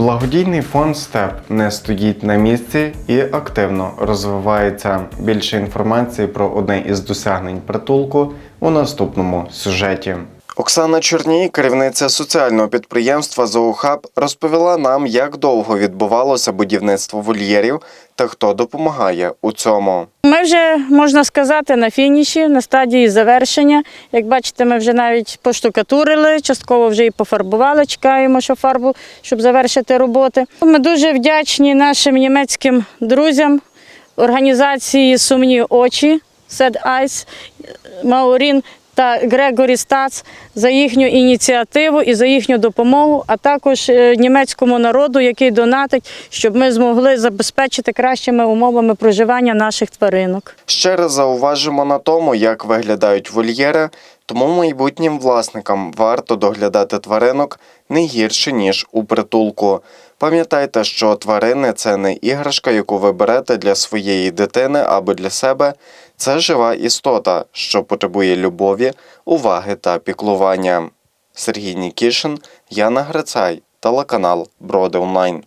Благодійний фонд СТЕП не стоїть на місці і активно розвивається. Більше інформації про одне із досягнень притулку у наступному сюжеті. Оксана Чорній, керівниця соціального підприємства Зоохаб, розповіла нам, як довго відбувалося будівництво вольєрів та хто допомагає у цьому. Ми вже можна сказати на фініші, на стадії завершення. Як бачите, ми вже навіть поштукатурили, частково вже і пофарбували. Чекаємо, що фарбу, щоб завершити роботи. Ми дуже вдячні нашим німецьким друзям, організації Сумні очі Сед Айс, Маурін Грегорі Стац за їхню ініціативу і за їхню допомогу, а також е, німецькому народу, який донатить, щоб ми змогли забезпечити кращими умовами проживання наших тваринок. Ще раз зауважимо на тому, як виглядають вольєри, тому майбутнім власникам варто доглядати тваринок не гірше, ніж у притулку. Пам'ятайте, що тварини це не іграшка, яку ви берете для своєї дитини або для себе. Це жива істота, що потребує любові, уваги та піклування. Сергій Нікішин, Яна Грицай, телеканал Броди Онлайн.